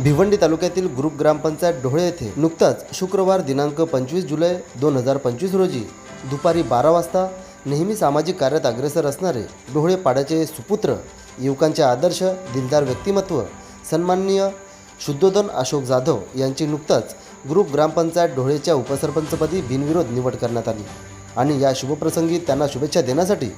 भिवंडी तालुक्यातील ग्रुप ग्रामपंचायत ढोळे येथे नुकताच शुक्रवार दिनांक पंचवीस जुलै दोन हजार पंचवीस रोजी दुपारी बारा वाजता नेहमी सामाजिक कार्यात अग्रेसर असणारे ढोळे पाड्याचे सुपुत्र युवकांचे आदर्श दिलदार व्यक्तिमत्व सन्माननीय शुद्धोधन अशोक जाधव यांची नुकताच ग्रुप ग्रामपंचायत ढोळेच्या उपसरपंचपदी बिनविरोध निवड करण्यात आली. आणि या शुभप्रसंगी त्यांना शुभेच्छा देण्यासाठी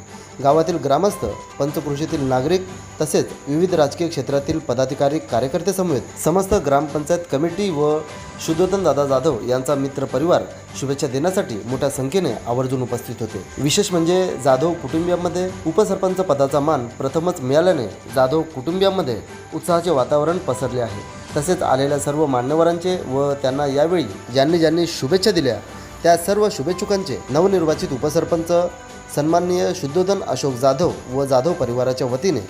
गावातील ग्रामस्थ पंचकृषीतील नागरिक तसेच विविध राजकीय क्षेत्रातील पदाधिकारी कार्यकर्ते कार्यकर्तेसमवेत समस्त ग्रामपंचायत कमिटी व शुद्धोधन दादा जाधव यांचा मित्र परिवार शुभेच्छा देण्यासाठी मोठ्या संख्येने आवर्जून उपस्थित होते. विशेष म्हणजे जाधव कुटुंबियांमध्ये उपसरपंच पदाचा मान प्रथमच मिळाल्याने जाधव कुटुंबियांमध्ये उत्साहाचे वातावरण पसरले आहे. तसेच आलेल्या सर्व मान्यवरांचे व त्यांना यावेळी ज्यांनी ज्यांनी शुभेच्छा दिल्या त्या सर्व शुभेच्छुकांचे नवनिर्वाचित उपसरपंच सन्माननीय शुद्धोधन अशोक जाधव व जाधव परिवाराच्या वतीने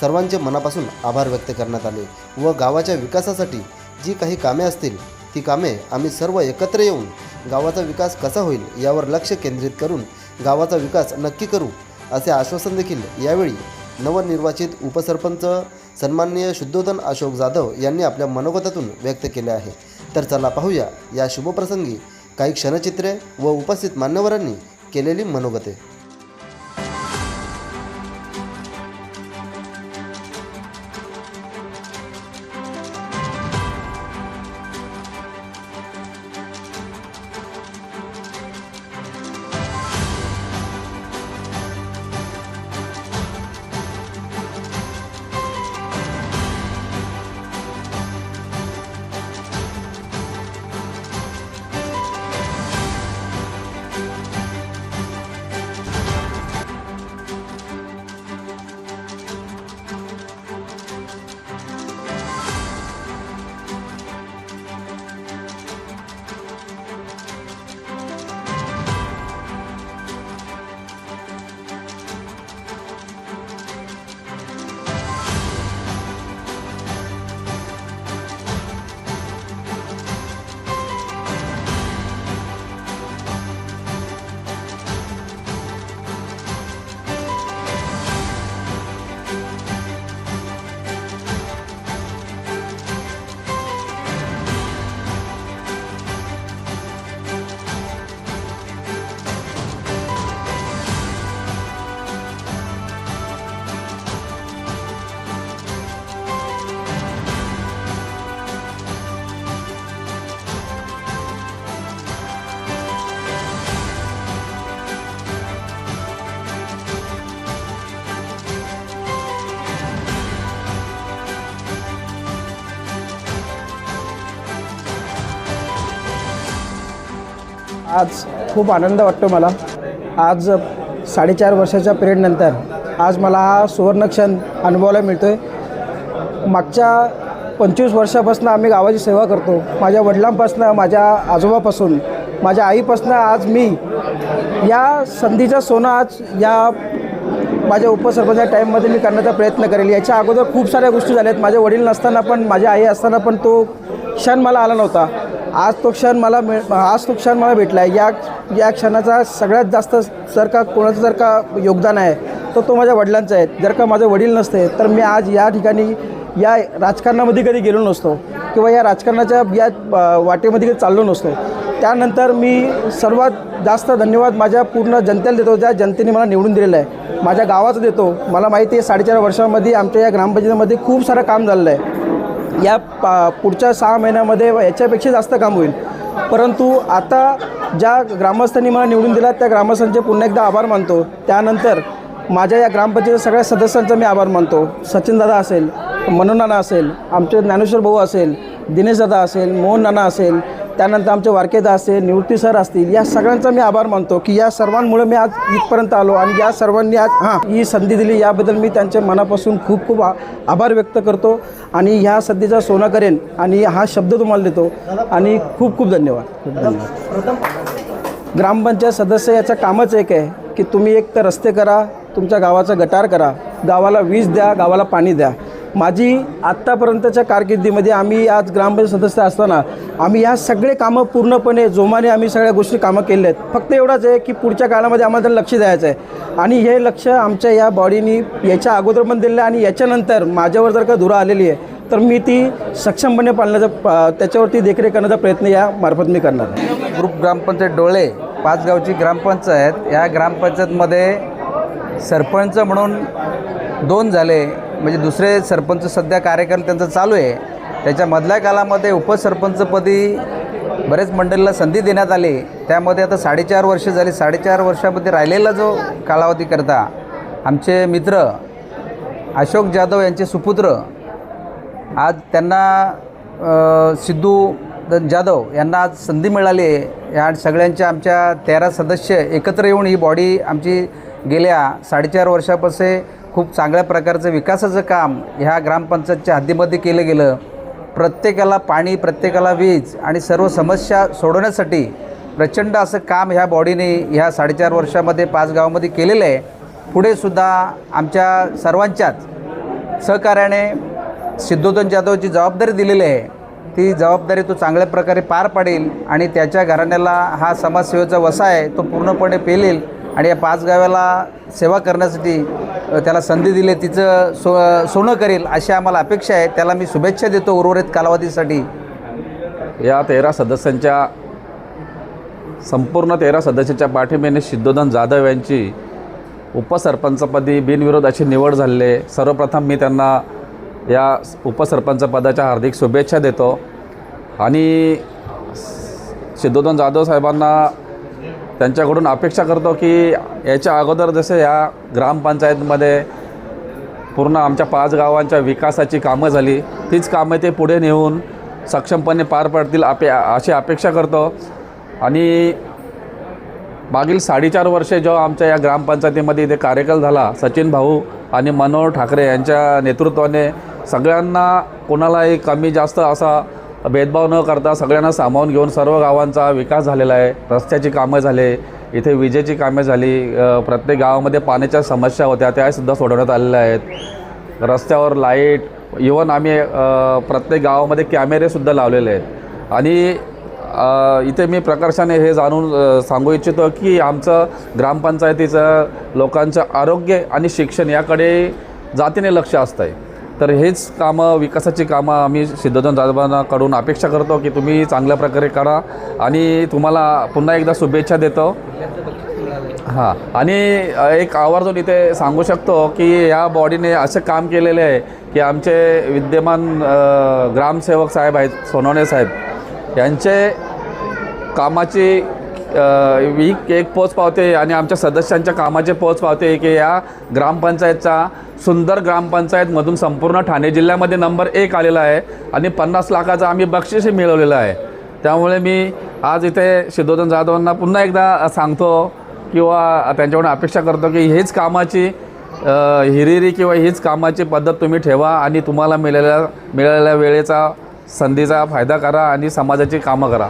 सर्वांचे मनापासून आभार व्यक्त करण्यात आले व गावाच्या विकासासाठी जी काही कामे असतील ती कामे आम्ही सर्व एकत्र येऊन गावाचा विकास कसा होईल यावर लक्ष केंद्रित करून गावाचा विकास नक्की करू असे आश्वासन देखील यावेळी नवनिर्वाचित उपसरपंच सन्माननीय शुद्धोधन अशोक जाधव यांनी आपल्या मनोगतातून व्यक्त केले आहे. तर चला पाहूया या शुभप्रसंगी काही क्षणचित्रे व उपस्थित मान्यवरांनी केलेली मनोगते. आज खूप आनंद वाटतो मला. आज साडेचार वर्षाच्या पिरियडनंतर आज मला हा सुवर्णक्षण अनुभवायला मिळतो आहे मागच्या पंचवीस वर्षापासून आम्ही गावाची सेवा करतो. माझ्या वडिलांपासून माझ्या आजोबापासून माझ्या आईपासून आज मी या संधीचा सोनं आज या माझ्या उपसरपंचा टाईममध्ये मी करण्याचा प्रयत्न करेल. याच्या अगोदर खूप साऱ्या गोष्टी झाल्या आहेत. माझे वडील नसताना पण माझी आई असताना पण तो क्षण मला आला नव्हता. आज तो क्षण मला मिळ आज तो क्षण मला भेटला आहे. या या क्षणाचा सगळ्यात जास्त जर का कोणाचं जर का योगदान आहे तर तो माझ्या वडिलांचं आहे. जर का माझे वडील नसते तर मी आज या ठिकाणी या राजकारणामध्ये कधी गेलो नसतो किंवा या राजकारणाच्या या वाटेमध्ये कधी चाललो नसतो. त्यानंतर मी सर्वात जास्त धन्यवाद माझ्या पूर्ण जनतेला देतो ज्या जनतेने मला निवडून दिलेलं आहे. माझ्या गावाचं देतो. मला माहिती आहे साडेचार वर्षामध्ये आमच्या या ग्रामपंचायतीमध्ये खूप सारं काम झालेलं आहे. या पा पुढच्या सहा महिन्यामध्ये याच्यापेक्षा जास्त काम होईल. परंतु आता ज्या ग्रामस्थांनी मला निवडून दिला त्या ग्रामस्थांचे पुन्हा एकदा आभार मानतो. त्यानंतर माझ्या या ग्रामपंचायत सगळ्या सदस्यांचा मी आभार मानतो. सचिनदादा असेल मनोनाना असेल आमचे ज्ञानेश्वर भाऊ असेल दिनेशदादा असेल मोहन नाना असेल त्यानंतर आमचे वारकेदा असेल निवृत्ती सर असतील या सगळ्यांचा मी आभार मानतो की या सर्वांमुळे मी आज इथपर्यंत आलो आणि या सर्वांनी आज हां. ही संधी दिली. याबद्दल मी त्यांच्या मनापासून खूप खूप आभार व्यक्त करतो आणि ह्या संधीचा सोनं करेन आणि हा शब्द तुम्हाला देतो आणि खूप खूप धन्यवाद खूप धन्यवाद. ग्रामपंचायत सदस्य याचं कामच एक आहे की तुम्ही एक तर रस्ते करा तुमच्या गावाचा गटार करा गावाला वीज द्या गावाला पाणी द्या. माझी आत्तापर्यंतच्या कारकिर्दीमध्ये आम्ही आज ग्रामपंचायत सदस्य असताना आम्ही या सगळे कामं पूर्णपणे जोमाने आम्ही सगळ्या गोष्टी कामं केल्या आहेत. फक्त एवढंच आहे की पुढच्या काळामध्ये आम्हाला त्याला लक्ष द्यायचं आहे. आणि हे लक्ष आमच्या या बॉडीनी याच्या अगोदर पण दिलेलं आहे आणि याच्यानंतर माझ्यावर जर का धुरा आलेली आहे तर मी ती सक्षमपणे पाळण्याचा प- त्याच्यावरती देखरेख करण्याचा प्रयत्न या मार्फत मी करणार ग्रुप ग्रामपंचायत डोळे पाच गावची ग्रामपंचायत. या ग्रामपंचायतमध्ये सरपंच म्हणून दोन झाले. म्हणजे दुसरे सरपंच सध्या कार्यक्रम त्यांचा चालू आहे. त्याच्यामधल्या कालामध्ये उपसरपंचपदी बरेच मंडळीला संधी देण्यात आली. त्यामध्ये आता साडेचार वर्ष झाली. साडेचार वर्षामध्ये राहिलेला जो कालावधी करता आमचे मित्र अशोक जाधव यांचे सुपुत्र आज त्यांना सिद्धू जाधव यांना आज संधी मिळाली आहे. या सगळ्यांच्या आमच्या तेरा सदस्य एकत्र येऊन ही बॉडी आमची गेल्या साडेचार वर्षापासून खूप चांगल्या प्रकारचं विकासाचं काम ह्या ग्रामपंचायतच्या हद्दीमध्ये केलं गेलं. प्रत्येकाला पाणी प्रत्येकाला वीज आणि सर्व समस्या सोडवण्यासाठी प्रचंड असं काम ह्या बॉडीने ह्या साडेचार वर्षामध्ये पाच गावामध्ये केलेलं आहे. पुढे सुद्धा आमच्या सर्वांच्याच सहकार्याने सिद्धोधन जाधवची जबाबदारी दिलेली आहे. ती जबाबदारी तो चांगल्या प्रकारे पार पाडेल आणि त्याच्या घराण्याला हा समाजसेवेचा वसा आहे तो पूर्णपणे पेलेल. आणि या पाच गावाला सेवा करण्यासाठी त्याला संधी दिली तिचं सो सोनं करेल अशी आम्हाला अपेक्षा आहे. त्याला मी शुभेच्छा देतो उर्वरित कालावधीसाठी. या तेरा सदस्यांच्या संपूर्ण तेरा सदस्यांच्या पाठिंब्याने सिद्धोधन जाधव यांची उपसरपंचपदी बिनविरोध अशी निवड झालेली आहे. सर्वप्रथम मी त्यांना या उपसरपंच पदाच्या हार्दिक शुभेच्छा देतो. आणि सिद्धोधन जाधव साहेबांना त्यांच्याकडून अपेक्षा करतो की याच्या अगोदर जसे या ग्रामपंचायतमध्ये पूर्ण आमच्या पाच गावांच्या विकासाची कामं झाली तीच कामं ते पुढे नेऊन सक्षमपणे पार पडतील अपे अशी अपेक्षा करतो. आणि मागील साडेचार वर्षे जेव्हा आमच्या या ग्रामपंचायतीमध्ये इथे कार्यकाल झाला सचिन भाऊ आणि मनोहर ठाकरे यांच्या नेतृत्वाने सगळ्यांना कोणालाही कमी जास्त असा भेदभाव न करता सगळ्यांना सामावून घेऊन सर्व गावांचा विकास झालेला आहे. रस्त्याची कामं झाले इथे विजेची कामे झाली प्रत्येक गावामध्ये पाण्याच्या समस्या होत्या त्यासुद्धा सोडवण्यात आलेल्या आहेत. रस्त्यावर लाइट इवन आम्ही प्रत्येक गावामध्ये कॅमेरेसुद्धा लावलेले आहेत. आणि इथे मी प्रकर्षाने हे जाणून सांगू इच्छितो की आमचं ग्रामपंचायतीचं लोकांचं आरोग्य आणि शिक्षण याकडे जातीने लक्ष असतं आहे तर हेच कामं विकासाची कामं आम्ही सिद्धोधन जाधवांकडून अपेक्षा करतो की तुम्ही चांगल्या प्रकारे करा. आणि तुम्हाला पुन्हा एकदा शुभेच्छा देतो. हां. आणि एक आवर्जून इथे सांगू शकतो की या बॉडीने असं काम केलेले आहे की आमचे विद्यमान ग्रामसेवक साहेब आहेत सोनवणे साहेब. यांचे कामाची वीक एक पोच पावते आणि आमच्या सदस्यांच्या कामाचे पोच पावते की या ग्रामपंचायतचा सुंदर ग्रामपंचायतमधून संपूर्ण ठाणे जिल्ह्यामध्ये नंबर एक आलेला आहे आणि पन्नास लाखाचं आम्ही बक्षीसही मिळवलेलं आहे. त्यामुळे मी आज इथे सिद्धोधन जाधवांना पुन्हा एकदा सांगतो किंवा त्यांच्याकडून अपेक्षा करतो की हेच कामाची हिरिरी किंवा हीच कामाची पद्धत तुम्ही ठेवा आणि तुम्हाला मिळालेल्या मिळालेल्या वेळेचा संधीचा फायदा करा आणि समाजाची कामं करा.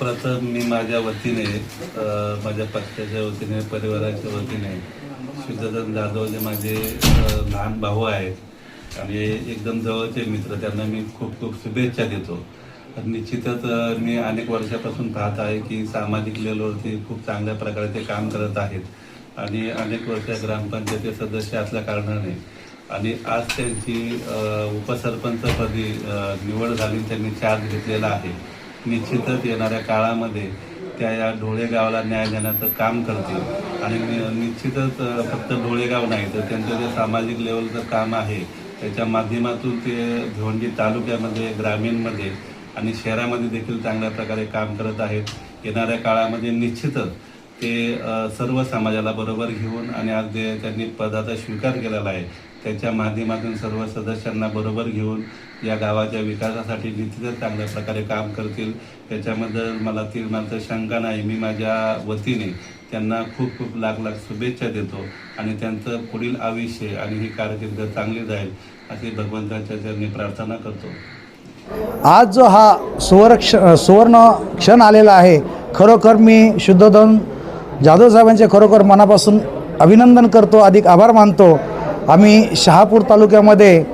सर्वप्रथम मी माझ्या वतीने माझ्या पक्षाच्या वतीने परिवाराच्या वतीने शुद्धधन जाधव जे माझे लहान भाऊ आहेत. आणि एकदम जवळचे मित्र त्यांना मी खूप खूप शुभेच्छा देतो. निश्चितच मी अनेक वर्षापासून पाहत आहे की सामाजिक लेवलवरती खूप चांगल्या प्रकारे ते काम करत आहेत. आणि अनेक वर्ष ग्रामपंचायती सदस्य असल्या कारणाने आणि आज त्यांची उपसरपंचपदी निवड झाली त्यांनी चार्ज घेतलेला आहे. निश्चितच येणाऱ्या काळामध्ये त्या या ढोळे गावाला न्याय देण्याचं काम करतील. आणि नि- निश्चितच फक्त ढोळे गाव नाही तर त्यांचं जे सामाजिक लेवलचं काम आहे त्याच्या माध्यमातून ते भिवंडी तालुक्यामध्ये ग्रामीणमध्ये आणि शहरामध्ये देखील चांगल्या प्रकारे काम करत आहेत. येणाऱ्या काळामध्ये निश्चितच ते सर्व समाजाला बरोबर घेऊन आणि आज जे त्यांनी पदाचा स्वीकार केलेला आहे त्याच्या माध्यमातून सर्व सदस्यांना बरोबर घेऊन या गावाच्या विकासासाठी निश्चितच चांगल्या प्रकारे काम करतील. त्याच्याबद्दल मला ती मात्र शंका नाही. मी माझ्या वतीने त्यांना खूप खूप लाख लाख शुभेच्छा देतो आणि त्यांचं पुढील आयुष्य आणि ही कारकीर्द चांगली जाईल अशी भगवंताच्या चरणी प्रार्थना करतो. आज जो हा सुवर्क्ष सुवर्ण क्षण आलेला आहे खरोखर मी शुद्धोधन जाधव साहेबांचे खरोखर मनापासून अभिनंदन करतो. अधिक आभार मानतो. आम्ही शहापूर तालुक्यामध्ये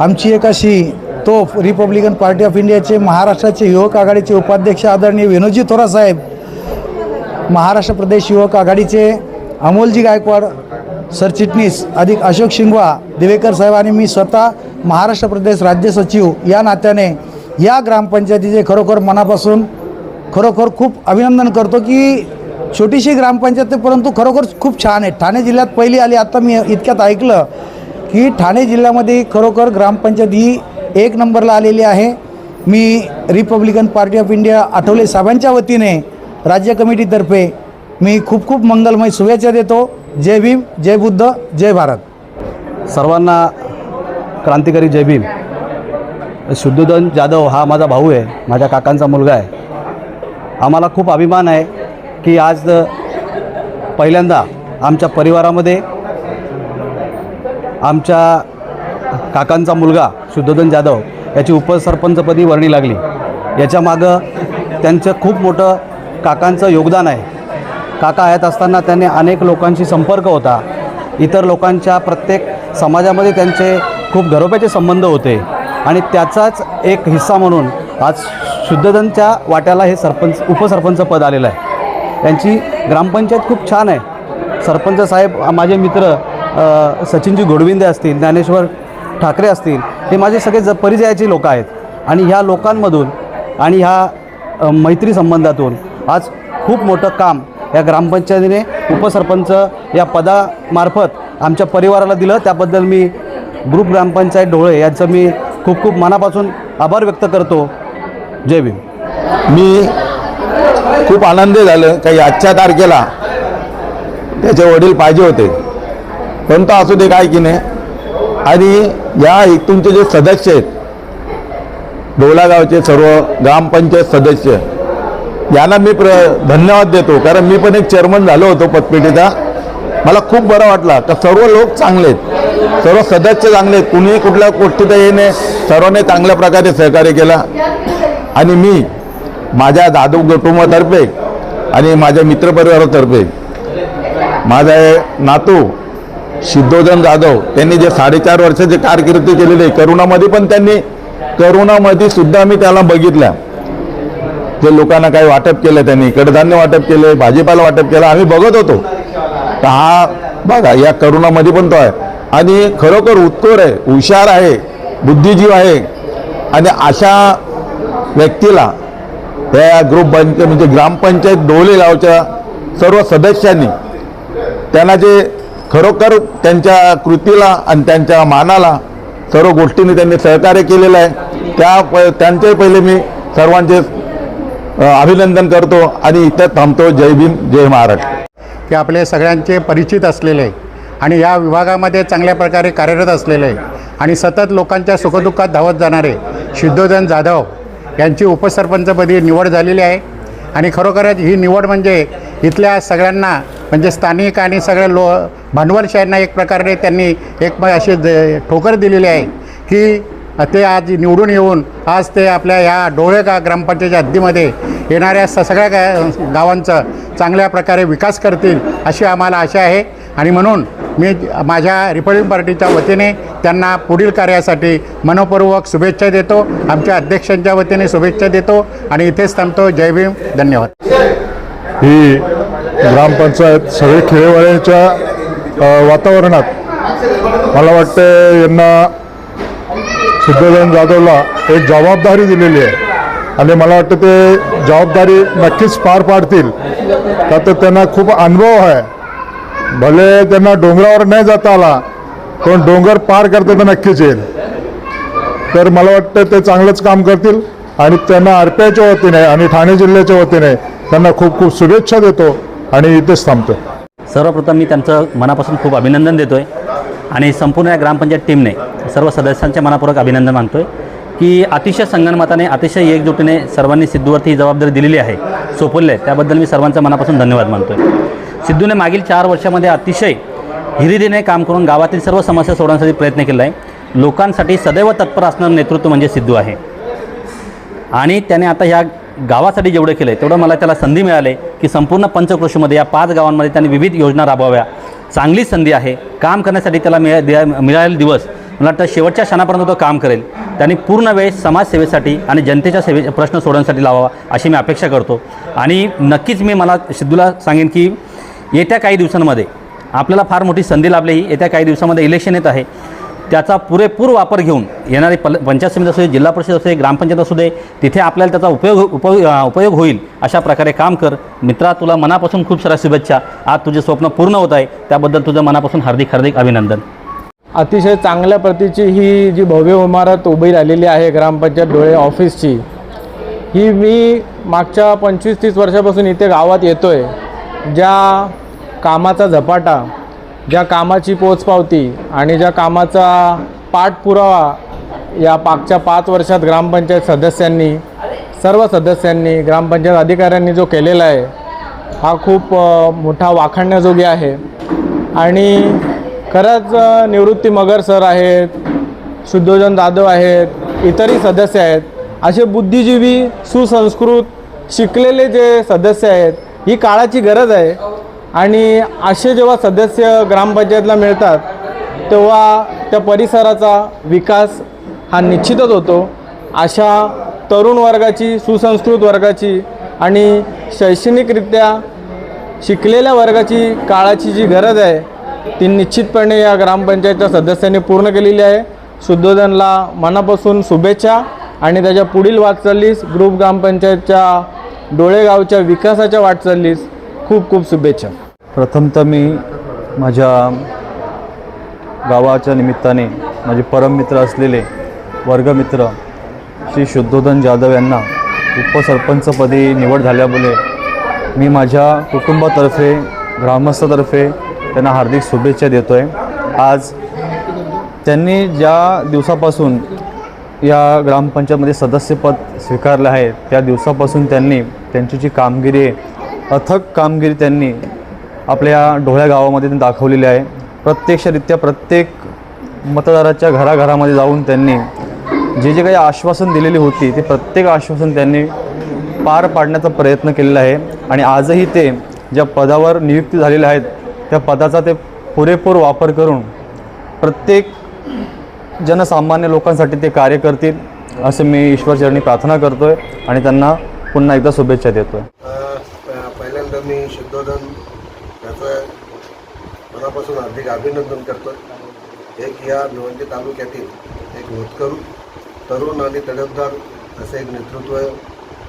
आमची एक अशी तोफ रिपब्लिकन पार्टी ऑफ इंडियाचे महाराष्ट्राचे युवक आघाडीचे उपाध्यक्ष आदरणीय विनोदजी थोरा साहेब महाराष्ट्र प्रदेश युवक आघाडीचे अमोलजी गायकवाड सरचिटणीस अधिक अशोक शिंगवा दिवेकर साहेब आणि मी स्वतः महाराष्ट्र प्रदेश राज्य सचिव या नात्याने या ग्रामपंचायतीचे खरोखर मनापासून खरोखर खूप अभिनंदन करतो की छोटीशी ग्रामपंचायत परंतु खरोखर खूप छान आहे. ठाणे जिल्ह्यात पहिली आली आता मी इतक्यात ऐकलं की ठाणे जिल्ह्यामध्ये खरोखर ग्रामपंचायत ही एक नंबरला आलेली आहे. मी Republican Party of India Athawale साहेबांच्या वतीने राज्य कमिटीतर्फे मी खूप खूप मंगलमय शुभेच्छा देतो. जय भीम जय बुद्ध जय भारत. सर्वांना क्रांतिकारी जय भीम. शुद्धोधन जाधव हा माझा भाऊ आहे माझ्या काकांचा मुलगा आहे. आम्हाला खूप अभिमान आहे. की आज पहिल्यांदा आमच्या परिवारामध्ये आमच्या काकांचा मुलगा शुद्धोधन जाधव याची उपसरपंचपदी वर्णी लागली. याच्या मागं त्यांचं खूप मोठं काकांचं योगदान आहे. काका आहेत असताना त्यांनी अनेक लोकांशी संपर्क होता. इतर लोकांच्या प्रत्येक समाजामध्ये त्यांचे खूप घरोब्याचे संबंध होते. आणि त्याचाच एक हिस्सा म्हणून आज शुद्धधनच्या वाट्याला हे सरपंच उपसरपंच पद आलेलं आहे. यांची ग्रामपंचायत खूप छान आहे. सरपंच साहेब माझे मित्र सचिनजी गोडविंदे असतील ज्ञानेश्वर ठाकरे असतील हे माझे सगळे ज परिचयाचे लोक आहेत. आणि ह्या लोकांमधून आणि ह्या मैत्री संबंधातून आज खूप मोठं काम या ग्रामपंचायतीने उपसरपंच या पदामार्फत आमच्या परिवाराला दिलं. त्याबद्दल मी ग्रुप ग्रामपंचायत ढोळे यांचं मी खूप खूप मनापासून आभार व्यक्त करतो. जय भीम. मी खूप आनंदी झालं. काही आजच्या तारखेला त्याचे वडील पाहिजे होते. परंतु असू दे काय की नाही. आणि या तुमचे जे सदस्य आहेत डोलागावचे सर्व ग्रामपंचायत सदस्य यांना मी प्र धन्यवाद देतो. कारण मी पण एक चेअरमन झालो होतो पतपेटीचा मला खूप बरं वाटलं. तर सर्व लोक चांगले आहेत. सर्व सदस्य चांगले आहेत. कुणीही कुठल्या गोष्टीत येणे सर्वांनी चांगल्या प्रकारे सहकार्य केला. आणि मी माझ्या जाधव कुटुंबातर्फे आणि माझ्या मित्रपरिवारातर्फे माझा नातू सिद्धोधन जाधव त्यांनी जे साडेचार वर्षाची कारकिर्दी केलेली आहे करोनामध्ये पण त्यांनी करोनामध्ये सुद्धा मी त्याला बघितल्या जे लोकांना काही वाटप केलं त्यांनी कडधान्य वाटप केले भाजीपाला वाटप केला आम्ही बघत होतो. तर हा बघा या करोनामध्ये पण तो आहे. आणि खरोखर उत्कोर आहे हुशार आहे बुद्धिजीव आहे. आणि अशा व्यक्तीला त्या ग्रुप पंच म्हणजे ग्रामपंचायत डोले गावच्या सर्व सदस्यांनी त्यांना जे खरोखर त्यांच्या कृतीला आणि त्यांच्या मानाला सर्व गोष्टींनी त्यांनी सहकार्य केलेलं आहे. त्या प त्यांचे पहिले मी सर्वांचे अभिनंदन करतो आणि इथं थांबतो. जय भीम जय महाराष्ट्र. की आपले सगळ्यांचे परिचित असलेले आणि या विभागामध्ये चांगल्या प्रकारे कार्यरत असलेले आणि सतत लोकांच्या सुखदुःखात धावत जाणारे सिद्धोधन जाधव यांची उपसरपंचपदी निवड झालेली आहे. आणि खरोखरच ही निवड म्हणजे इथल्या सगळ्यांना म्हणजे स्थानिक आणि सगळ्या लो भांडवलशाहींना एक प्रकारे त्यांनी एक अशी ठोकर दिलेली आहे की ते आज निवडून येऊन आज ते आपल्या या डोळेगा ग्रामपंचायतीच्या हद्दीमध्ये येणाऱ्या स सगळ्या गा गावांचं चांगल्या प्रकारे विकास करतील अशी आम्हाला आशा आहे. आणि म्हणून मी माझ्या रिपब्लिकन पार्टीच्या वतीने त्यांना पुढील कार्यासाठी मनपूर्वक शुभेच्छा देतो. आमच्या अध्यक्षांच्या वतीने शुभेच्छा देतो आणि इथेच थांबतो. जय भीम. धन्यवाद. ही ग्रामपंचायत सगळे खेळेवाड्याच्या वातावरणात मला वाटतं यांना सिद्धोदन जाधवला एक जबाबदारी दिलेली आहे. आणि मला वाटतं ते जबाबदारी नक्कीच पार पाडतील. का तर त्यांना खूप अनुभव आहे. भले त्यांना डोंगरावर नाही जाता आला पण डोंगर पार करता तर नक्कीच येईल. तर मला वाटतं ते चांगलंच काम करतील आणि त्यांना आर पी आयच्या वतीने आणि ठाणे जिल्ह्याच्या वतीने त्यांना खूप खूप शुभेच्छा देतो आणि इथेच थांबतो. सर्वप्रथम मी त्यांचं मनापासून खूप अभिनंदन देतो आहे आणि संपूर्ण या ग्रामपंचायत टीमने सर्व सदस्यांच्या मनापूर्वक अभिनंदन मानतो आहे की अतिशय संगनमताने अतिशय एकजुटीने सर्वांनी सिद्धूवरती ही जबाबदारी दिलेली आहे सोपवली आहे. त्याबद्दल मी सर्वांचा मनापासून धन्यवाद मानतो आहे सिद्धूने मागील चार वर्षामध्ये अतिशय हिरिरीने काम करून गावातील सर्व समस्या सोडवण्यासाठी प्रयत्न केला आहे लोकांसाठी सदैव तत्पर असणारं नेतृत्व म्हणजे सिद्धू आहे. आणि त्याने आता ह्या गावासाठी जेवढं केलं आहे तेवढं मला त्याला संधी मिळाली की संपूर्ण पंचक्रोशीमध्ये या पाच गावांमध्ये त्यांनी विविध योजना राबवाव्या. चांगली संधी आहे. काम करण्यासाठी त्याला मिळा मिळालेले दिवस मला वाटतं शेवटच्या क्षणापर्यंत तो काम करेल. त्यांनी पूर्ण वेळ समाजसेवेसाठी आणि जनतेच्या सेवे प्रश्न सोडवण्यासाठी लावावा अशी मी अपेक्षा करतो. आणि नक्कीच मी मला सिद्धूला सांगेन की येत्या काही दिवसांमध्ये आपल्याला फार मोठी संधी लाभली ही. येत्या काही दिवसामध्ये इलेक्शन येत आहे. त्याचा पुरेपूर वापर घेऊन येणारे पल पंचायत समिती असू दे जिल्हा परिषद असू दे ग्रामपंचायत असू दे तिथे आपल्याला त्याचा उपयोग उपयोग उपयोग होईल अशा प्रकारे काम कर. मित्रा तुला मनापासून खूप साऱ्या शुभेच्छा. आज तुझे स्वप्न पूर्ण होत आहे. त्याबद्दल तुझं मनापासून हार्दिक हार्दिक अभिनंदन. अतिशय चांगल्या प्रतीची ही जी भव्य इमारत उभी राहिलेली आहे ग्रामपंचायत डोळे ऑफिसची ही मी मागच्या पंचवीस तीस वर्षापासून इथे गावात येतो आहे ज्या कामाचा झपाटा ज्या कामाची पोचपावती आणि ज्या कामाचा पाठपुरावा या मागच्या पाच वर्षात ग्रामपंचायत सदस्यांनी सर्व सदस्यांनी ग्रामपंचायत अधिकाऱ्यांनी जो केलेला आहे हा खूप मोठा वाखाणण्याजोगी आहे. आणि खरंच निवृत्ती मगर सर आहेत शुद्धोजन जाधव आहेत इतरही सदस्य आहेत असे बुद्धिजीवी सुसंस्कृत शिकलेले जे सदस्य आहेत ही काळाची गरज आहे. आणि असे जेव्हा सदस्य ग्रामपंचायतला मिळतात तेव्हा त्या परिसराचा विकास हा निश्चितच होतो. अशा तरुण वर्गाची सुसंस्कृत वर्गाची आणि शैक्षणिकरित्या शिकलेल्या वर्गाची काळाची जी गरज आहे ती निश्चितपणे या ग्रामपंचायतच्या सदस्यांनी पूर्ण केलेली आहे. शुद्धोधनला मनापासून शुभेच्छा आणि त्याच्या पुढील वाटचालीस ग्रुप ग्रामपंचायतच्या डोळेगावच्या विकासाच्या वाटचालीस खूप खूप शुभेच्छा. प्रथमतः मी माझ्या गावाच्या निमित्ताने माझे परममित्र असलेले वर्गमित्र श्री शुद्धोधन जाधव यांना उपसरपंचपदी निवड झाल्यामुळे मी माझ्या कुटुंबातर्फे ग्रामस्थातर्फे त्यांना हार्दिक शुभेच्छा देतो आहे आज त्यांनी ज्या दिवसापासून या ग्रामपंचायतमध्ये सदस्यपद स्वीकारलं आहे त्या दिवसापासून त्यांनी त्यांची जी कामगिरी आहे अथक कामगिरी त्यांनी आपल्या ढोळ्या गावामध्ये त्यांनी दाखवलेली आहे. प्रत्यक्षरित्या प्रत्येक मतदाराच्या घराघरामध्ये जाऊन त्यांनी जे जे काही आश्वासन दिलेली होती ते प्रत्येक आश्वासन त्यांनी पार पाडण्याचा प्रयत्न केलेला आहे. आणि आजही ते ज्या पदावर नियुक्ती झालेल्या आहेत त्या पदाचा ते पुरेपूर वापर करून प्रत्येक जनसामान्य लोकांसाठी ते कार्य करतील असं मी ईश्वरचरणी प्रार्थना करतो आहे आणि त्यांना पुन्हा एकदा शुभेच्छा देतो आहे मी शुद्धोधन याचं मनापासून हार्दिक अभिनंदन करतो. एक या भिवंडी तालुक्यातील एक होतकरू तरुण आणि तडफदार असं एक नेतृत्व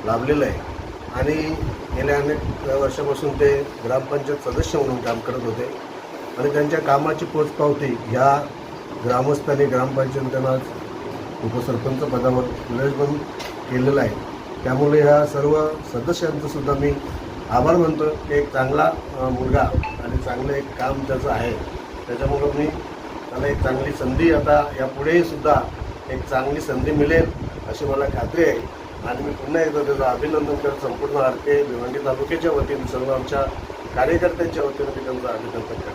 लाभलेलं आहे. आणि गेल्या अनेक वर्षापासून ते ग्रामपंचायत सदस्य म्हणून काम करत होते. आणि त्यांच्या कामाची पोचपावती ह्या ग्रामस्थांनी ग्रामपंचायतींना उपसरपंच पदावर पुनर्बंद केलेलं आहे. त्यामुळे ह्या सर्व सदस्यांचं सुद्धा मी आभार मानतो की एक चांगला मुलगा आणि चांगलं एक काम त्याचं आहे. त्याच्यामुळं मी त्याला एक चांगली संधी आता यापुढेही सुद्धा एक चांगली संधी मिळेल अशी मला खात्री आहे. आणि मी पुन्हा एकदा त्याचं अभिनंदन करत संपूर्ण आरके भिवंडी तालुक्याच्या वतीने सर्व आमच्या कार्यकर्त्यांच्या वतीने मी त्यांचं अभिनंदन करतो.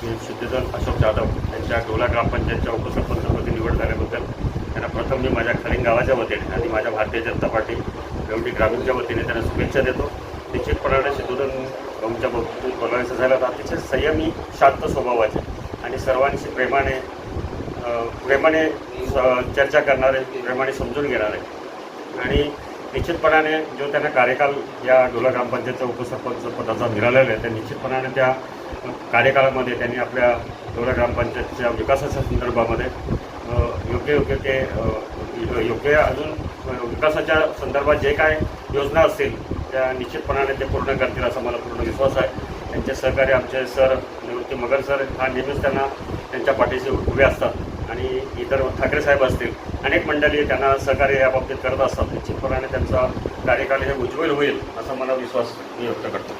श्री सिद्धेश्वर अशोक जाधव यांच्या डोला ग्रामपंचायतच्या उपसरपंचपदी निवड झाल्याबद्दल त्यांना प्रथम मी माझ्या खलिंग गावाच्या वतीने आणि माझ्या भारतीय जनता पार्टी भिवंडी ग्रामीणच्या वतीने त्यांना शुभेच्छा देतो. निश्चितपणाने सिद्धोदन आमच्या बाबतीत बोलायचं झालं तर अतिशय संयमी शांत स्वभावाचे. आणि सर्वांशी प्रेमाने प्रेमाने चर्चा करणारे प्रेमाने समजून घेणारे. आणि निश्चितपणाने जो त्यांना कार्यकाल या डोला ग्रामपंचायतच्या उपसरपंच पदाचा मिळालेला आहे त्या निश्चितपणाने त्या कार्यकाळामध्ये त्यांनी आपल्या डोला ग्रामपंचायतच्या विकासाच्या संदर्भामध्ये योग्य योग्य ते योग्य अजून विकासाच्या संदर्भात जे काय योजना असतील त्या निश्चितपणाने ते पूर्ण करतील असा मला पूर्ण विश्वास आहे. त्यांचे सहकारी आमचे सर निवृत्ती मगर सर हा नेहमीच त्यांना त्यांच्या पाठीशी उभे असतात. आणि इतर ठाकरे साहेब असतील अनेक मंडळी त्यांना सहकार्य या बाबतीत करत असतात. निश्चितपणाने त्यांचा कार्यकाल हे उज्ज्वल होईल असा मला विश्वास मी व्यक्त करतो.